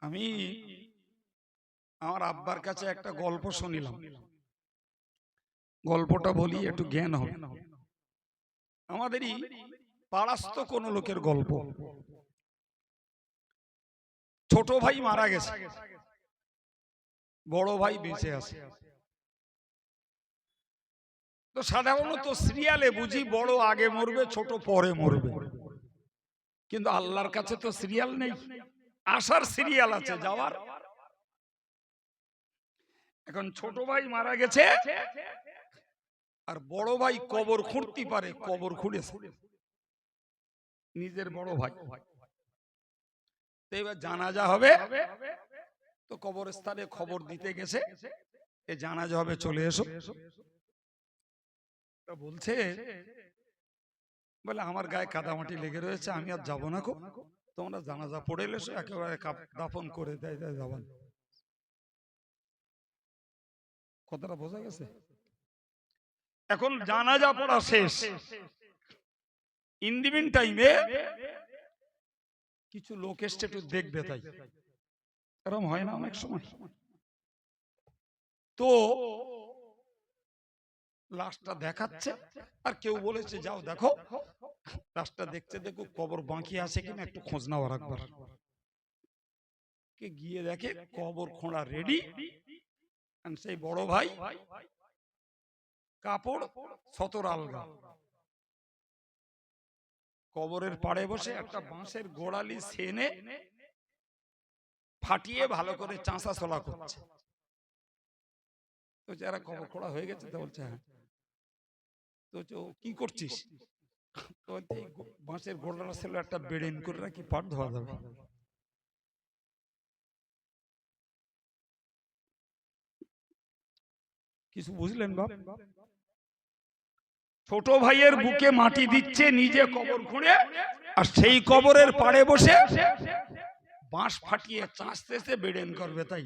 আমি আমার আব্বার কাছে একটা গল্প শুনিলাম। গল্পটা বলি একটু জ্ঞান হবে। আমাদেরই পাড়াস্ত কোন লোকের গল্প। ছোট ভাই মারা গেছে। বড় ভাই বেঁচে আছে। তো সাধারণত সিরিয়ালে বুঝি বড় আগে মরবে ছোট পরে মরবে। কিন্তু আল্লাহর কাছে তো সিরিয়াল নেই। আসার সিরিয়াল আছে যাওয়ার। এখন ছোট ভাই মারা গেছে আর বড় ভাই কবর খুঁড়তে পারে কবর খুঁড়েছে। নিজের বড় ভাই। এবার জানাজা হবে। তো কবরস্থানে খবর দিতে গেছে। এ জানাজা হবে চলে এসো। তা বলছে বলে আমার গায়ে কাদামাটি লেগে রয়েছে আমি আর যাব না গো তোমরা জানাজা পড়ে এসো একেবারে কাপ- দাফন করে দেয় দেয় যাবান কথাটা বোঝা গেছে? এখন জানাজা পড়া শেষ। ইন্দিবিন টাইমে কিছু লোক এসছে একটু দেখবে তাই। এরকম হয় না অনেক সময়। তো লাশটা দেখাচ্ছে আর কেউ বলেছে যাও দেখো। লাশটা দেখতে দেখো কবর বাঁকি আছে কিনা একটু খোঁজ নাও একবার কে গিয়ে দেখে কবর খোঁড়া রেডি সেই বড় ভাই কাপড় সতর আলগা। কবরের পাড়ে বসে একটা বাঁশের গোড়ালি সেনে ফাটিয়ে ভালো করে চাঁচা চলা করছে। তো যারা কবর খোড়া হয়ে গেছে তো বলছে হ্যাঁ। তো কি করছিস? তো বলছে, "এই গো- বাঁশের ছিল একটা বেড়েন করে পাট ধোয়া যাবে। কিছু বুঝলেন বাপ? ছোট ভাইয়ের বুকে মাটি দিচ্ছে নিজে কবর খুঁড়ে আর সেই কবরের পাড়ে বসে বাঁশ ফাটিয়ে চাঁচতেছে বেড়েন করবে তাই।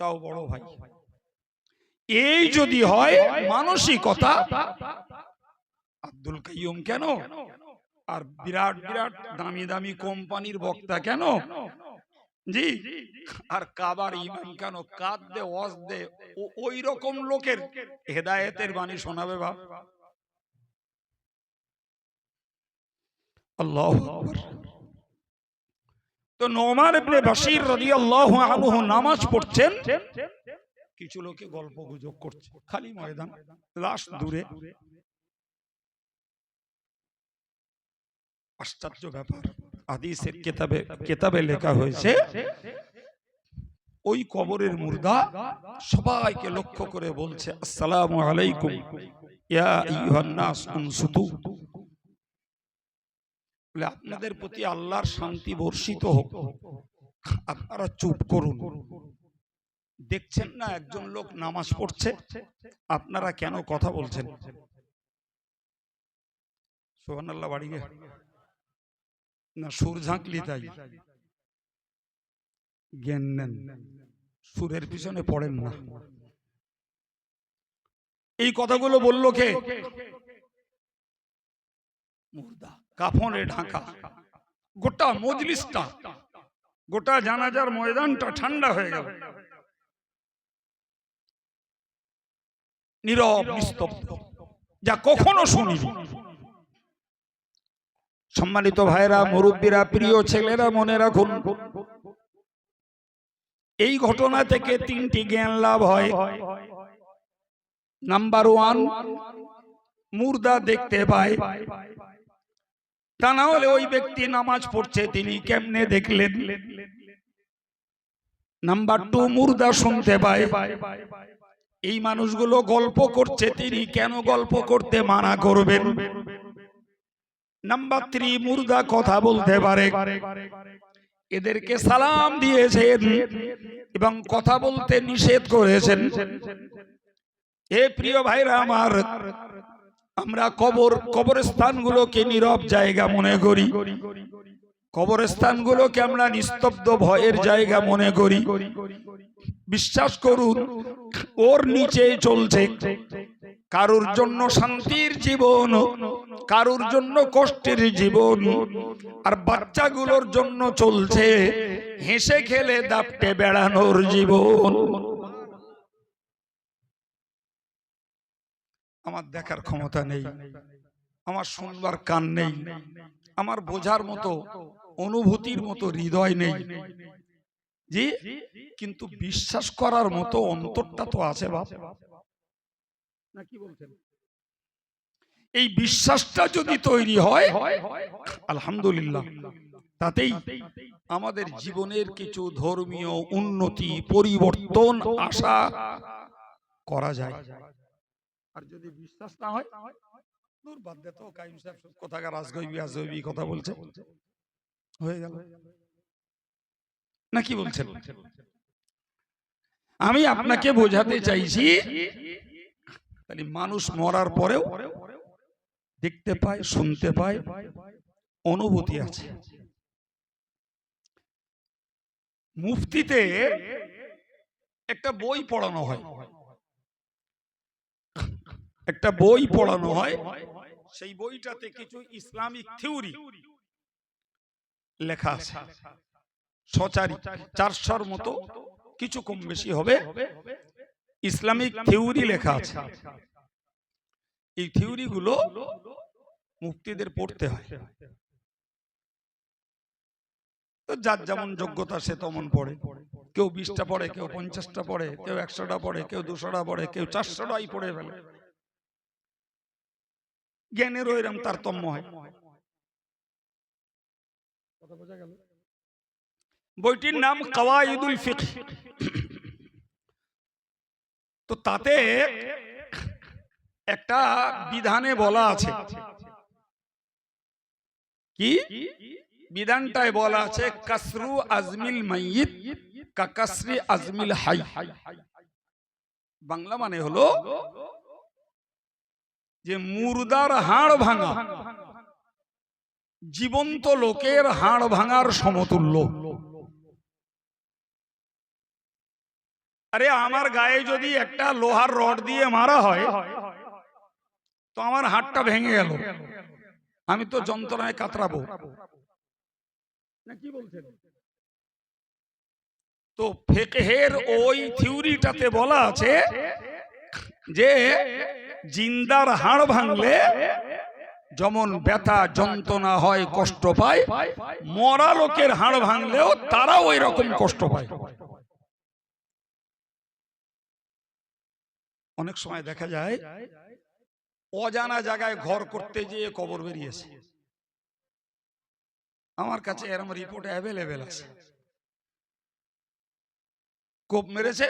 তাও বড় ভাই। এই যদি হয় মানসিকতা, আব্দুল কাইয়ুম কেন? আর বিরাট বিরাট দামি দামি কোম্পানির বক্তা কেন? জি, আর কাবার ইমাম কেন? কাদ দে ওয়াজ দে ওই রকম লোকের হেদায়েতের বাণী শোনাবে বাপ। আল্লাহ তো নোমান ইবনে বাশির রাদিয়াল্লাহু আনহু নামাজ পড়ছেন কিছু লোকে গল্প গুজব করছে। খালি ময়দান লাশ দূরে। আশ্চর্য ব্যাপার। হাদিসের কেতাবে কেতাবে লেখা হয়েছে ওই কবরের মুর্দা সবাইকে লক্ষ্য করে বলছে আসসালামু আলাইকুম। ইয়া বলে আপনাদের প্রতি আল্লাহর শান্তি বর্ষিত হোক। আপনারা চুপ করুন। দেখছেন না একজন লোক নামাজ পড়ছে? আপনারা কেন কথা বলছেন? সোহান আল্লাহ বাড়ি না, সুর ঝাঁকলি তাই। জ্ঞান নেন। সুরের পিছনে পড়েন না। এই কথাগুলো বলল কে? মুর্দা। কাফনে ঢাকা। গোটা মজলিসটা, গোটা জানাজার ময়দানটা ঠান্ডা হয়ে গেল। নীরব নিস্তব্ধ যা কখনো শুনিনি। সম্মানিত ভাইরা মুরব্বীরা, প্রিয় ছেলেরা, মনে রাখুন, এই ঘটনা থেকে তিনটি জ্ঞান লাভ হয়। নাম্বার ওয়ান, মুর্দা দেখতে পায়। তা না হলে ওই ব্যক্তি নামাজ পড়ছে, তিনি কেমনে দেখলেন? নাম্বার টু, মুর্দা শুনতে পায়। এই মানুষগুলো গল্প করছে, তিনি কেন গল্প করতে মানা করবেন? নাম্বার থ্রি মুর্দা কথা বলতে পারে। এদেরকে সালাম দিয়েছেন এবং কথা বলতে নিষেধ করেছেন। হে প্রিয় ভাইরা আমার, আমরা কবর, কবরস্থানগুলোকে নীরব জায়গা মনে করি। কবরস্থানগুলোকে আমরা নিস্তব্ধ ভয়ের জায়গা মনে করি। বিশ্বাস করুন, ওর নিচে চলছে। কারুর জন্য শান্তির জীবন, কারুর জন্য কষ্টের জীবন, আর বাচ্চাগুলোর জন্য চলছে হেসে খেলে দাপটে বেড়ানোর জীবন। আমার দেখার ক্ষমতা নেই, আমার শুনবার কান নেই, আমার বোঝার মতো অনুভূতির মতো হৃদয় নেই। জি? কিন্তু বিশ্বাস করার মতো অন্তরটা তো আছে বাপ। না কি বলছেন? এই বিশ্বাসটা যদি তৈরি হয় আলহামদুলিল্লাহ তাতেই আমাদের জীবনের কিছু ধর্মীয় উন্নতি পরিবর্তন আশা করা যায়। আর যদি বিশ্বাস না হয় দূর বাদ দে তো কাইম সাহেব কোথাকার আজগবি আজগবি কথা বলছে। হয়ে গেল। না কি বলছেন? আমি আপনাকে বোঝাতে চাইছি তাহলে মানুষ মরার পরেও দেখতে পায় শুনতে পায় অনুভূতি আছে। মুফতিতে একটা বই পড়ানো হয়। একটা বই পড়ানো হয়। সেই বইটাতে কিছু ইসলামিক থিওরি। লেখা আছে। সচারি চারশোর মতো কিছু কম বেশি হবে। ইসলামিক থিওরি লেখা আছে। এই থিওরি গুলো মুক্তিদের পড়তে হয়। তো যার যেমন যোগ্যতা সে তেমন পড়ে। কেউ বিশটা পড়ে কেউ পঞ্চাশটা পড়ে কেউ একশোটা পড়ে কেউ দুশোটা পড়ে কেউ চারশোটাই পড়ে ফেলে। জ্ঞানেরও এরম তারতম্য হয়। বইটির নাম কাওয়াইদুল ফিক তো তাতে একটা বিধানে বলা আছে। কি? বিধানটায় বলা আছে কাসরু আজমিল মাইয়িত কা কাসরি আজমিল হাই। বাংলা মানে হলো যে মুরদার হাড় ভাঙা। জীবন্ত লোকের হাড় ভাঙার সমতুল্য। আরে আমার গায়ে যদি একটা লোহার রড দিয়ে মারা হয় তো আমার হাতটা ভেঙে গেল। আমি তো যন্ত্রণায় কাতরাবো। না কি বলছেন? তো ফেকেহের ওই থিওরিটাতে বলা আছে যে জিন্দার হাড় ভাঙলে যেমন ব্যথা যন্ত্রণা হয় কষ্ট পায় মরা লোকের হাড় ভাঙলেও তারা ওই রকম কষ্ট পায়। অনেক সময় দেখা যায় অজানা জায়গায় ঘর করতে যেয়ে কবর বেরিয়েছে। আমার কাছে এরম রিপোর্ট অ্যাভেলেবেল আছে। কোপ মেরেছে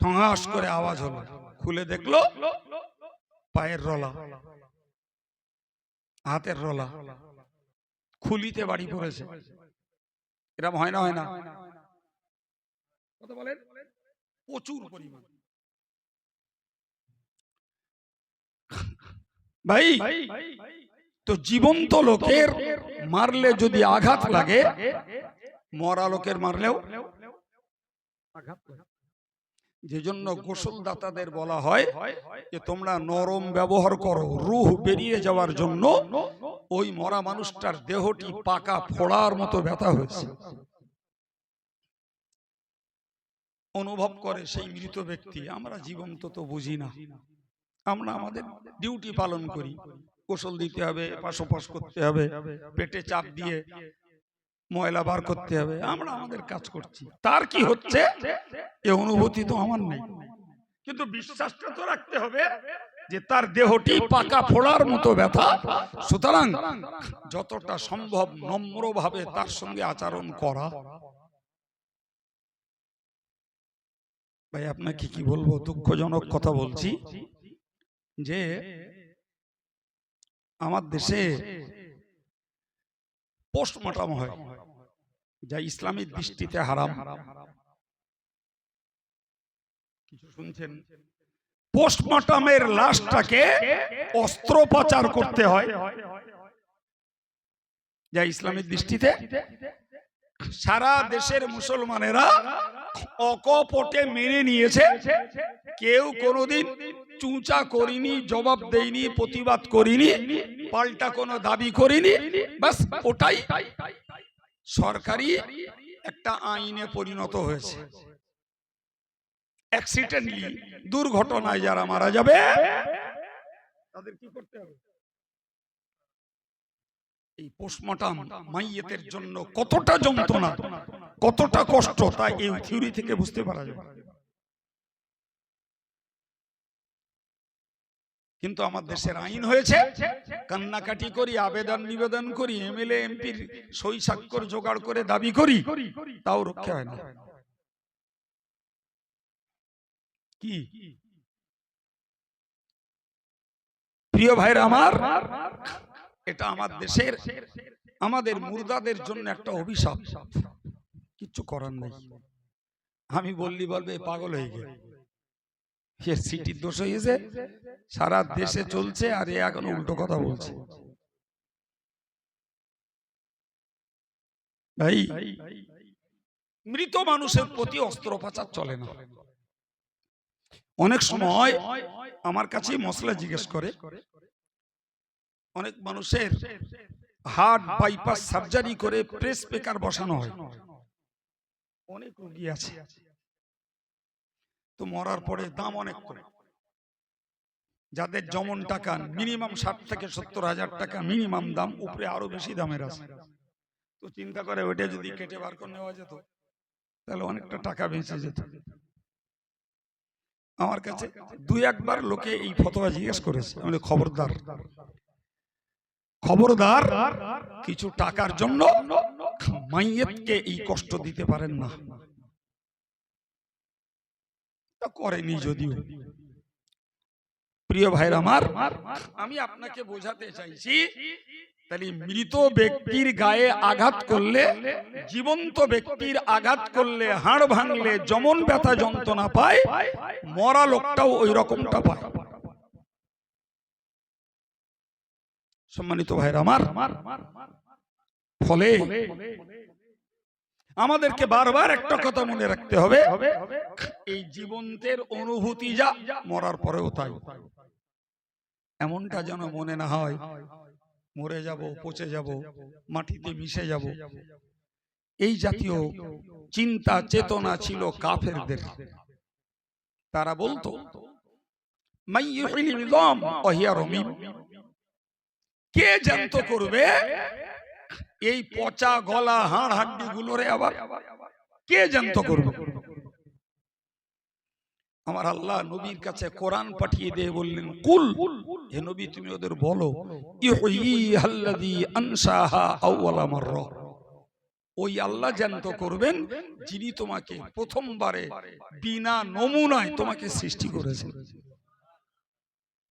ঠঙাস করে আওয়াজ হলো খুলে দেখল পায়ের রলা, হাতের রলা, খুলিতে বাড়ি পড়েছে। এরম হয় না হয় না? কথা বলেন? প্রচুর পরিমাণ। ভাই, তো জীবন্ত লোকের মারলে যদি আঘাত লাগে, মরা লোকের মারলেও যে জন্য গোসল দাতাদের বলা হয় যে তোমরা নরম ব্যবহার করো রুহ বেরিয়ে যাওয়ার জন্য ওই মরা মানুষটার দেহটি পাকা ফোড়ার মতো ব্যথা হয়েছে। অনুভব করে সেই মৃত ব্যক্তি আমরা জীবন্ত তো বুঝি না। আমরা আমাদের ডিউটি পালন করি গোসল দিতে হবে পাশোপাশ করতে হবে পেটে চাপ দিয়ে ময়লা বার করতে হবে। আমরা আমাদের কাজ করছি। তার কি হচ্ছে? এ অনুভূতি তো আমার নেই। কিন্তু বিশ্বাসটা তো রাখতে হবে যে তার দেহটি পাকা ফোড়ার মতো ব্যথা। সুতরাং যতটা সম্ভব নম্রভাবে তার সঙ্গে আচরণ করা। ভাই আপনাকে কি বলব? দুঃখজনক কথা বলছি যে আমার দেশে পোস্টমর্টম হয়। যা ইসলামের দৃষ্টিতে হারাম। কিছু শুনছেন? পোস্টমর্টমের লাশটাকে অস্ত্রোপচার করতে হয়। যা ইসলামের দৃষ্টিতে সারা দেশের মুসলমানেরা অকপটে মেনে নিয়েছে। কেউ কোনোদিন চুঁচা করিনি জবাব দেয়নি প্রতিবাদ করিনি পাল্টা কোনো দাবি করিনি বাস ওটাই। সরকারি একটা আইনে পরিণত হয়েছে। অ্যাক্সিডেন্টলি দুর্ঘটনায় যারা মারা যাবে, তাদের কি করতে হবে? এই পোস্টমর্টম মাইয়েতের জন্য কতটা যন্ত্রণা, কতটা কষ্ট, তা এই থিওরি থেকে বুঝতে পারা যায় কিন্তু আমার দেশের আইন হয়েছে। কান্নাকাটি করি আবেদন নিবেদন করি এমএলএ এমপির সই স্বাক্ষর জোগাড় করে দাবি করি। তাও রক্ষা হয় না। কি? প্রিয় ভাইরা আমার এটা আমার দেশের আমাদের মুর্দাদের জন্য একটা অভিশাপ। কিচ্ছু করার নেই। আমি বললি বলবে পাগল হয়ে গেল। সে সিটির দোষ হয়েছে। সারা দেশে চলছে আর এ এখন উল্টো কথা বলছে। ভাই, মৃত মানুষের প্রতি অস্ত্রোপচার চলে না। অনেক সময় আমার কাছে মশলা জিজ্ঞেস করে। অনেক মানুষের হার্ট বাইপাস সার্জারি করে প্রেস পেকার বসানো হয়। অনেক রোগী আছে। তো মরার পরে দাম অনেক কম যাদের যেমন টাকা মিনিমাম ষাট থেকে সত্তর হাজার টাকা মিনিমাম দাম উপরে আরও বেশি দামের আছে। তো চিন্তা করে ওইটা যদি কেটে বার করে নেওয়া যেত তাহলে অনেকটা টাকা বেঁচে যেত। আমার কাছে দুই একবার লোকে এই ফতোয়া জিজ্ঞেস করেছে আমি খবরদার খবরদার কিছু টাকার জন্য মাইয়েতকে এই কষ্ট দিতে পারেন না। তা করেনি যদিও। প্রিয় ভাইর আমার আমি আপনাকে বোঝাতে চাইছি তাহলে মৃত ব্যক্তির গায়ে আঘাত করলে জীবন্ত ব্যক্তির আঘাত করলে হাড় ভাঙলে যেমন ব্যথা যন্ত্রণা পায় মরা লোকটাও ওই রকমটা পায়। সম্মানিত ভাইরা আমার ফলে আমাদেরকে বারবার একটা কথা মনে রাখতে হবে। এই জীবন্তের অনুভূতি যা মরার পরেও তাই। এমনটা যেন মনে না হয়, মরে যাব, পচে যাব, মাটিতে মিশে যাব। এই জাতীয় চিন্তা, চেতনা ছিল কাফেরদের। তারা বলতো কে জ্যান্ত করবে? এই পচা গলা হাড় হাড্ডি গুলোরে আবার কে জ্যান্ত করবে? আমার আল্লাহ নবীর কাছে কোরআন পাঠিয়ে দিয়ে বললেন, কুল, হে নবী, তুমি ওদের বলো ওই আল্লাহ জ্যান্ত করবেন, যিনি তোমাকে প্রথমবারে বিনা নমুনায় তোমাকে সৃষ্টি করেছেন।